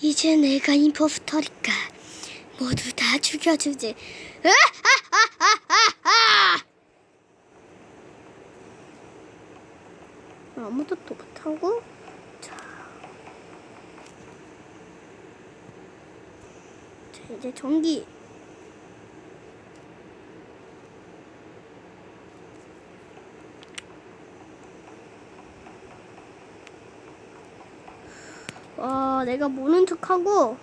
이제 내가 임포스터니까 모두 다 죽여주지. 아무도 또 못하고 자. 자 이제 전기 와 내가 모른 척하고.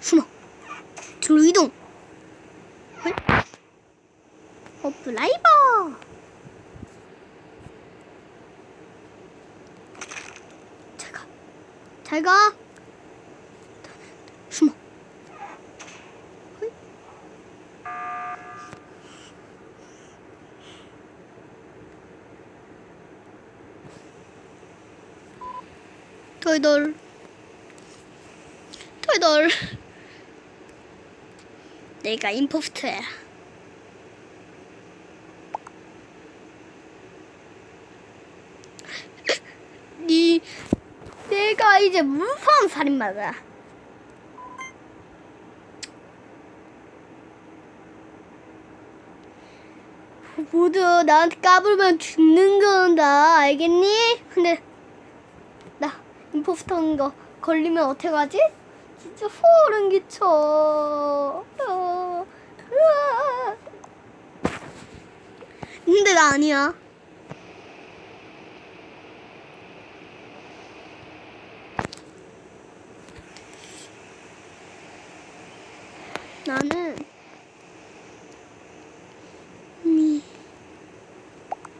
숨어. 저로 이동. 헐? 버프라이버. 잘 가. 잘 가 덜덜 덜덜 내가 임포스터야. 니 내가 이제 무서운 살인마다. 모두 나한테 까불면 죽는 건다. 알겠니? 근데 나 임포스터인 거 걸리면 어떻게 하지? 진짜 소름 끼쳐. 어, 으아. 근데 나 아니야. 나는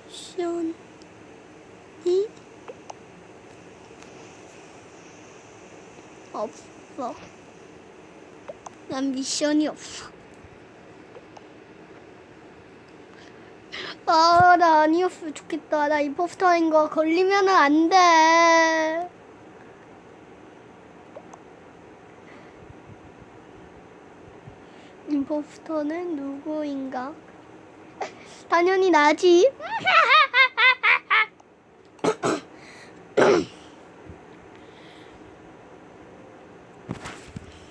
미션이 없어. 난 미션이 없어. 아, 나 아니었으면 좋겠다. 나 임포스터인 거 걸리면 안 돼. 임포스터는 누구인가? 당연히 나지.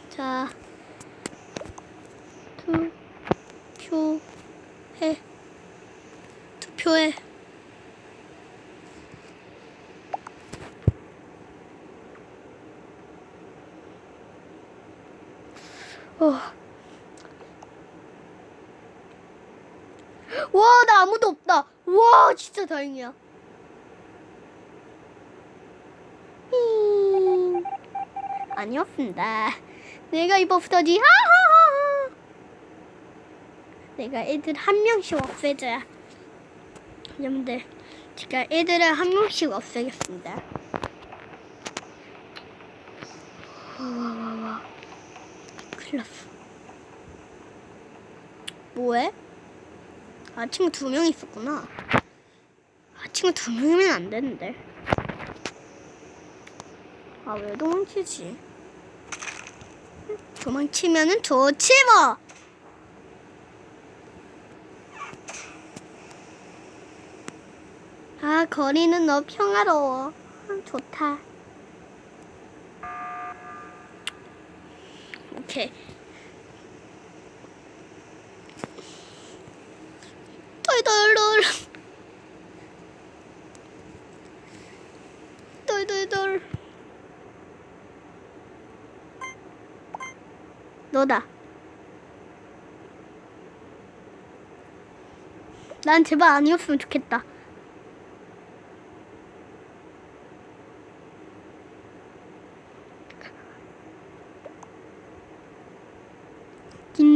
자, 투표해. 투 표해. 어. 와, 나 아무도 없다. 와, 진짜 다행이야. 히. 아니었습니다. 내가 이버프터지. 하하하하. 내가 애들 한 명씩 없애줘야. 여러분들, 제가 애들을 한 명씩 없애겠습니다. 와와와. 큰일 났어. 뭐해? 아, 친구 두 명 있었구나. 아, 친구 두 명이면 안 되는데. 아, 왜 도망치지? 도망치면은 좋지 뭐! 아, 거리는 너 평화로워. 아, 좋다. 오케이. 덜덜덜. 덜덜덜. 너다. 난 제발 아니었으면 좋겠다.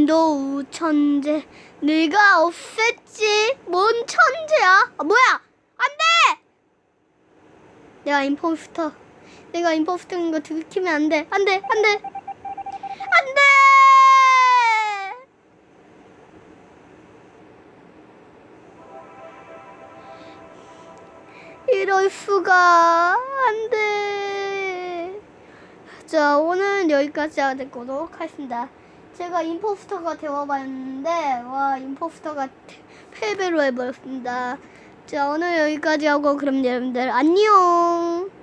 김도우 천재 내가 없앴지? 뭔 천재야? 아 뭐야? 안돼! 내가 임포스터. 내가 임포스터인 거 들키면 안돼. 안돼 안돼. 안돼! 이럴 수가. 안돼. 자 오늘 여기까지 하도록 하겠습니다 제가 임포스터가 되어봤는데 와 임포스터가 패배로 해버렸습니다 자 오늘 여기까지 하고 그럼 여러분들 안녕.